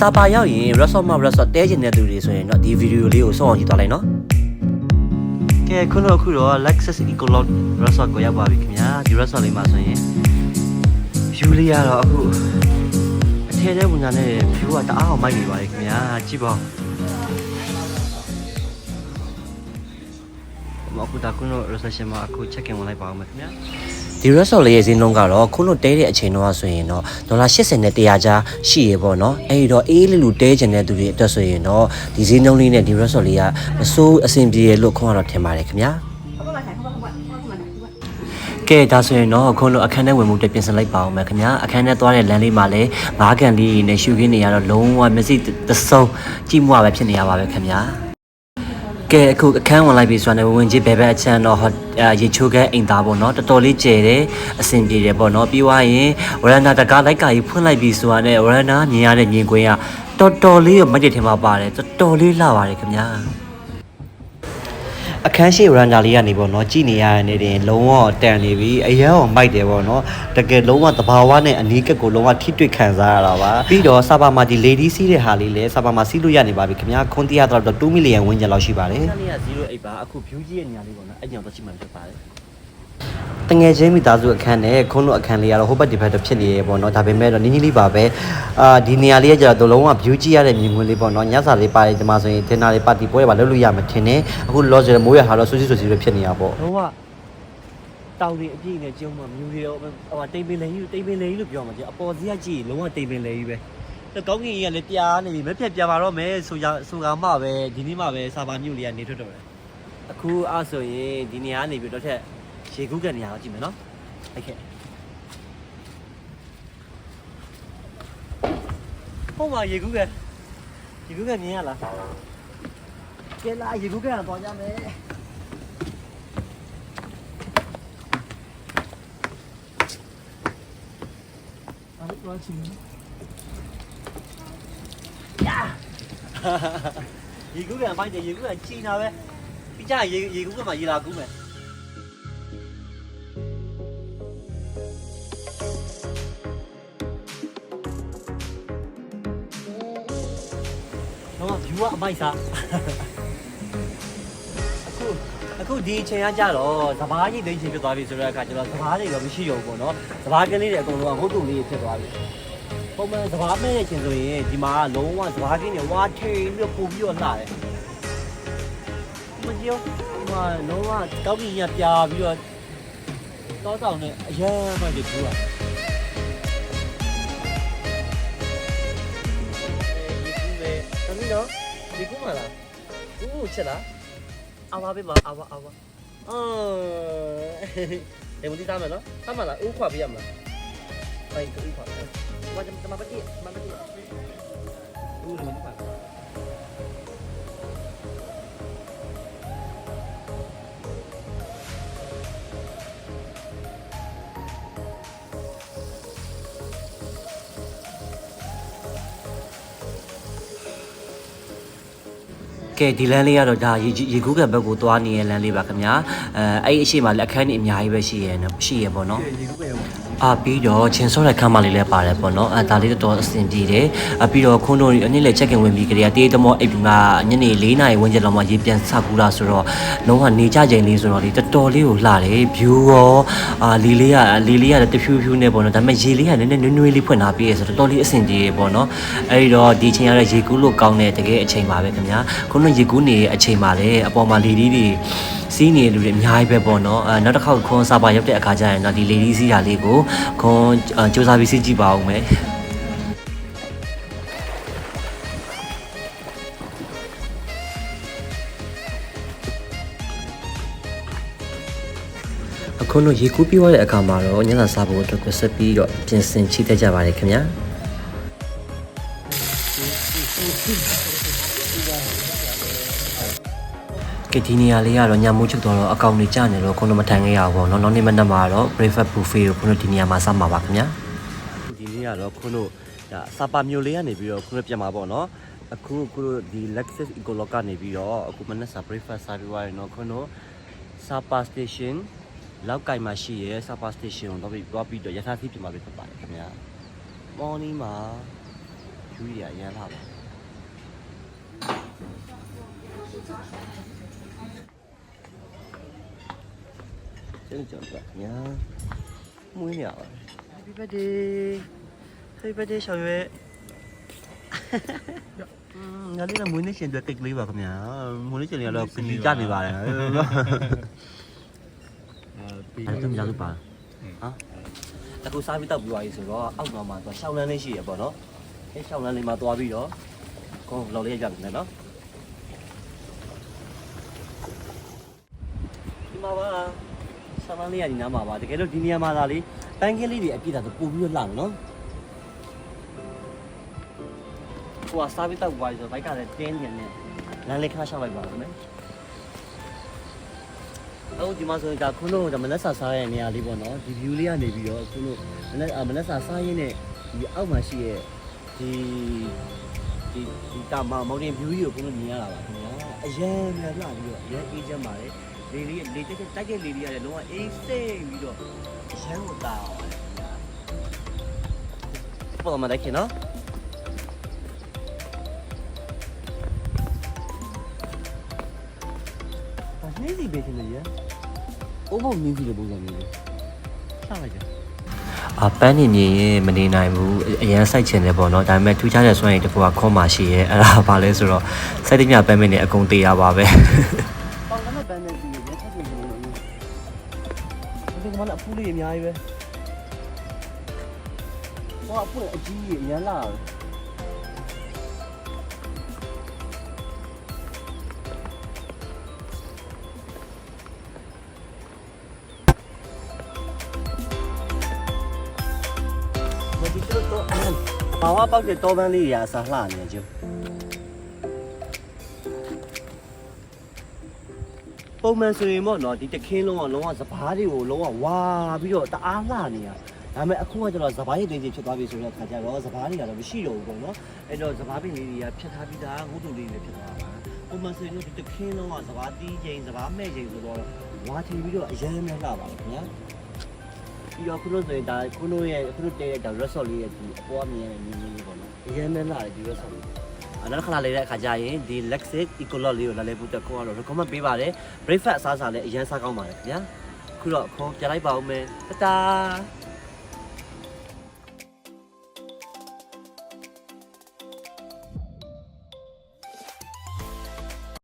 စာပါရောက်ရင် resort မှာ resort တဲကျင်တဲ့သူတွေဆိုရင်တော့ဒီဗီဒီယိုလေးကိုစောင့်အောင်ကြည့်သွားလိုက်နော်ကဲခုတော့အခုတော့ Lexus Ecolog resort ကိုရောက်ပါပြီခင်ဗျာဒီ resort လေးမှာဆိုရင် view လေးကတော့အခုအထည်တဲ့ပုံစံနဲ့ view ကတအားအောင်မိုက်နေပါလေခင်ဗျာကြည့်ပါဦးအခုဒါခုတော့ reception မှာအခု check in ဝင်လိုက်ပါအောင်မယ်ခင်ဗျာ ဒီရက်ဆော့လေးရဲ့ဈေးနှုန်းကတော့ခုလို့တဲတဲ့အချိန်တော့ဆိုရင်တော့ဒေါ်လာ80နဲ့100ကြားရှိရေပေါ့နော်အဲဒီတော့အေးလေးလူတဲကျင်တဲ့သူတွေအတွက်ဆိုရင်တော့ဒီဈေးနှုန်းလေးနဲ့ဒီရက်ဆော့လေးကမဆိုးအဆင်ပြေလို့ခွန်ကတော့ထင်ပါတယ်ခင်ဗျာကဲဒါဆိုရင်တော့ခုလိုအခန်းထဲဝင်မှုတပြင်ဆင်လိုက်ပါအောင်မယ်ခင်ဗျာအခန်းထဲသွားတဲ့လမ်းလေးမှာလည်းငါးကန်လေးနဲ့ရှူခင်းနေရတော့လုံးဝမျက်စိတဆုံကြည့်မှုပဲဖြစ်နေရပါပဲခင်ဗျာ ကဲအခုအခန်းဝင်လိုက်ပြီဆိုတော့ဝင်ကြီးဘယ်ဘက်အချမ်းတော့ဟောရေချိုးခဲအိမ်သားပေါ့နော်တော်တော်လေးကျယ်တယ်အဆင်ပြေတယ်ပေါ့နော်ပြီးသွားရင်ဝရန်နာတကားလိုက်ကာကြီးဖွင့်လိုက်ပြီဆိုတော့ဝရန်နာမြင်ရတဲ့မြင်ကွင်းကတော်တော်လေးကိုမတ်တက်ထင်မှာပါတယ်တော်တော်လေးလှပါတယ်ခင်ဗျာ အခန်းရှိရန်ဒါလေးကနေပေါ့နော်ကြည်နေရတဲ့နေတင်လုံးဝတန်နေပြီအရန်အောင်မိုက်တယ်ပေါ့နော်တကယ်လုံးဝတဘာဝနဲ့အနီးကပ်ကိုလုံးဝထိတွေ့ခံစားရတာပါပြီးတော့စာပါမှာဒီ lady စီးတဲ့ဟာလေးလည်းစာပါမှာစီးလို့ရနေပါပြီခင်ဗျာခွန်တီးရတော့2 million ဝန်းကျင်လောက်ရှိပါတယ်အဲ့ဒီက08ပါအခု view ကြီးရဲ့နေရာလေးပေါ့နော်အဲ့ကြောင့်တော့ရှိမှဖြစ်ပါတယ် တငယ်ချင်းမိသားစုအခန်းနဲ့ခွန်းတို့အခန်းလေးကတော့ဟိုဘက်ဒီဘက်တော့ဖြစ်နေရေပေါ့နော်ဒါပေမဲ့တော့နင်းကြီးလေးပါပဲအာဒီနေရာလေးကကျတော့လုံးဝ view ကြည့်ရတဲ့မြင်ကွင်းလေးပေါ့နော်ညစာလေးပါတယ်ဒီမှာဆိုရင် dinner လေးပါတီပွဲပါလုပ်လို့ရမှာထင်တယ်အခုလောဆယ်မိုးရဟာတော့ဆူစီဆူစီပဲဖြစ်နေတာပေါ့လုံးဝတောင်တွေအပြည့်နဲ့ကျုံမှမြူတွေတော့ဟိုတိမ်ပင်လေကြီးတိမ်ပင်လေကြီးလို့ပြောမှာကြအပေါ်စီကကြည့်လုံးဝတိမ်ပင်လေကြီးပဲကောင်းကင်ကြီးကလည်းပြားနေပြီမပြက်ပြားပါတော့မယ်ဆိုကြဆိုကမှပဲဒီနေ့မှပဲစာပါမြို့လေးကနေထွက်တော့တယ်အခုအဆိုရင်ဒီနေရာကနေပြီးတော့ထက် ရေကူးကန်နေရအောင်ကြည့်မယ်နော်ဟုတ်ကဲ့ဟိုမှာရေကူးကန်ရေကူးကန်မြင်ရလားကဲလာရေကူးကန်အောင်သွားကြမယ်အဲ့တော့ချင်းယာရေကူးကန်ပိုင်းတယ်ရေကူးကန်ချိန်တာပဲပြီးကြရေရေကူးကန်မှာရေလာကူးမယ် တော့ view ကအမိုက်စားအခုအခုဒီအချိန်ကကြတော့စဘာကြီးသိန်းချိန်ဖြစ်သွားပြီဆိုတော့အခါကျတော့စဘာတွေတော့မရှိတော့ဘူးပေါ့နော်စဘာကလေးတွေအကုန်လုံးကဟုတ်တုံလေးဖြစ်သွားပြီပုံမှန်စဘာမဲ့တဲ့အချိန်ဆိုရင်ဒီမှာကလုံးဝစဘာကင်းတွေဝါထိန်ပြီးတော့ပို့ပြီးတော့လှတယ်မကြည့်ဒီမှာလုံးဝတောက်ကြီးညပြာပြီးတော့တောက်တောင်နဲ့အရန်မှဒီဘူးอ่ะ သမီးနော်ဒီကူမလားဦးချက်လားအဝါပေးမအဝါအဝါအာဒီမဒီသားမယ်နော်သားမလားဦးခွာပေးရမလားဟိုင်ဦးခွာမကြမမပတိမပတိဦးလုံးခွာ ကဲဒီလမ်းလေးကတော့ဒါရေရေကူးကံဘက်ကိုသွားနေတဲ့လမ်းလေးပါခင်ဗျာအဲအဲ့ဒီအရှိမလည်းအခန်းကြီးအများကြီးပဲရှိရဲနော်ရှိရဲပေါ့နော်အာပြီးတော့ချင်းစောတဲ့ခမ်းမလေးလည်းပါတယ်ပေါ့နော်အဲဒါလေးတော်တော်အဆင်ပြေတယ်အပြီးတော့ခွန်းတို့အနည်းလေချက်ကင်ဝင်ပြီးကြတဲ့တေးသမောအိပ်ပြီးမှညနေ၄နာရီဝန်းကျင်လောက်မှရေပြန်စကူလာဆိုတော့လုံးဝနေကြချိန်လေးဆိုတော့လေတော်တော်လေးကိုလှတယ် view ရောအာလီလေးကလီလေးကလည်းတဖြူးဖြူးနဲ့ပေါ့နော်ဒါပေမဲ့ရေလေးကလည်းနည်းနည်းနွေးနွေးလေးဖွင့်လာပြီးရဆိုတော့တော်တော်လေးအဆင်ပြေရပေါ့နော်အဲဒီတော့ဒီချိန်ကတော့ရေကူးလို့ကောင်းတဲ့တကယ်အချိန်ပါပဲခင်ဗျာခွန်းတို့ရေကူးနေတဲ့အချိန်ပါလေအပေါ်မှာလီလေးတွေစီးနေလူတွေအများကြီးပဲပေါ့နော်အဲနောက်တစ်ခေါက်ခွန်စာပါရောက်တဲ့အခါကျရင်တော့ဒီ lady စီးတာလေးကိုခွန်စူးစမ်းပြီးစီးကြည့်ပါဦးမယ်အခုတော့ရေကူးပြီးသွားတဲ့အခါမှာတော့ညစာစားဖို့အတွက်ကိုဆက်ပြီးတော့ပြင်ဆင်ချိတက်ကြပါတယ်ခင်ဗျာ ကဲဒီနေရာလေးကတော့ညမိုးချုပ်တော့အကောင်တွေကြာနေတော့ခုနမထိုင်ခဲ့ရဘူးပေါ့နော်နောက်နေ့မနက်မှာတော့ breakfast buffet ကိုခုနဒီနေရာမှာစမှာပါခင်ဗျာဒီနေ့ကတော့ခုနဒါစာပါမျိုးလေးကနေပြီးတော့ခုနပြန်มาပေါ့နော်အခုခုဒီ Lexus Ecolog ကနေပြီးတော့အခုမနက်စာ breakfast စားပြီးသွားရင်တော့ခုန Sapa Station လောက်ကင်မှာရှိရဲ Sapa Station ကိုတော့ပြီးသွားပြီးတော့ရထားစီးပြန်มาပဲဖြစ်ပါတယ်ခင်ဗျာ morning မှာ view view ကြီးအရန်လာပါ ကျန်ကြောက်ပါညာမွေးနေရပါ Happy birthday Happy birthday 小月อืมငါလေးကမွေးနေ့ရှင်အတွက်ကိတ်ကလေးပါခင်ဗျာမွေးနေ့ရှင်လေးကတော့ခကြီးကြနေပါတယ် အာပြီး အဲ့ဒါမှမရလို့ပါဟာအခုစားပြီးတောက်ပြီးသွားပြီဆိုတော့အောက်မှာမှာတော့ရှောင်းလန်းလေးရှိရပေါ့နော်အဲရှောင်းလန်းလေးမှာသွားပြီးတော့ကောလောက်လေးရကြတယ်နော် ရှောင်းလန်းလေးရဒီနားမှာပါတကယ်လို့ဒီနေရာမှာသာလေပန်းကင်းလေးတွေအပြည့်တာဆိုပို့ပြီးတော့လှမယ်နော်ဟိုကစားပြီးတောက်သွားပြီဆိုတော့ဘိုက်ကလည်းတင်းနေတယ်လမ်းလေးခါရှောက်လိုက်ပါဦးမယ်အခုဒီမှာဆိုရင်ဒါခုလုံးဒါမလက်စာစားရတဲ့နေရာလေးပေါ့နော်ဒီ view လေးကနေပြီးတော့ခုလုံးမလက်အာမလက်စာစားရင်းနဲ့ဒီအောက်မှာရှိရဲ့ဒီဒီဒီတာမ mountain view ကြီးကိုခုလုံးမြင်ရတာပါခင်ဗျာအရန်များလှပြီးတော့အရန်အေးချမ်းပါတယ် လေလေးလေတက်တက်တိုက်တဲ့လေလေးရတယ်လုံးဝအေးစိတ်ပြီးတော့အရန်ကိုတာပါတယ်ခင်ဗျာပေါ်မှာလိုက်ခင်နော်ဘာနေစီပဲတင်လေရ။အိုးမုံနင်းစီတဲ့ပုံစံမျိုးလေး။ဆက်လိုက်ကြ။အပန်းနေမြင်ရင်မနေနိုင်ဘူးအရန်စိုက်ချင်တယ်ပေါ့နော်ဒါပေမဲ့ထူးခြားတဲ့စွမ်းရည်တစ်ခုကခွန်မာရှိရဲအဲ့ဒါဘာလဲဆိုတော့စိုက်တဲ့မြပန်းမင်းနေအကုန်သေးရပါပဲ။ပေါင်လည်းပ န်းနေစီရဲဆက်ချင်တယ်လို့။ဒီကမလည်းအဖူးလေးအများကြီးပဲ။ဟောအဖူးအကြီးကြီးအများလာတယ်။ဒီတော့တော့ဘာဝပေါက်တဲ့တောပန်းလေးတွေအစားလှနေကြ။ ပုံမှန်ဆိုရင်ပေါ့နော်ဒီတခင်းလုံးကလုံးဝစပားတွေကိုလုံးဝဝါပြီးတော့တအားလှနေရဒါပေမဲ့အခုကကျတော့စပားရိတ်သိမ်းချင်းဖြစ်သွားပြီဆိုတော့ခါကြတော့စပားတွေကတော့မရှိတော့ဘူးပေါ့နော်အဲ့တော့စပားပင်လေးတွေကဖြတ်ထားပြီးသားငုတ်တုလေးတွေဖြစ်သွားတာပုံမှန်ဆိုရင်ဒီတခင်းလုံးကစပားတီးချင်းစပားမဲ့ချင်းဆိုတော့ဝါချီပြီးတော့အရင်မဲ့လှပါလေခင်ဗျာပြီးတော့ခုလို့ဆိုရင်ဒါခုလို့ရဲ့ခုလို့တဲတဲ့ဒါ resort လေးရဲ့ဒီအပေါ်မြင်ရတဲ့မြင်လေးပေါ့နော်အရင်မဲ့လှတယ်ဒီ resort လေးအဲ့ နောက်တစ်ခါလာလေတဲ့အခါကျရင်ဒီ Lexus Ecolot လေးကိုလာလဲဖို့တက်ခေါ်ကတော့ recommend ပေးပါတယ် breakfast အစားအစာလည်းအရင်စားကောင်းပါတယ်ခင်ဗျာခုတော့ခေါ်ပြလိုက်ပါဦးမယ်တတာ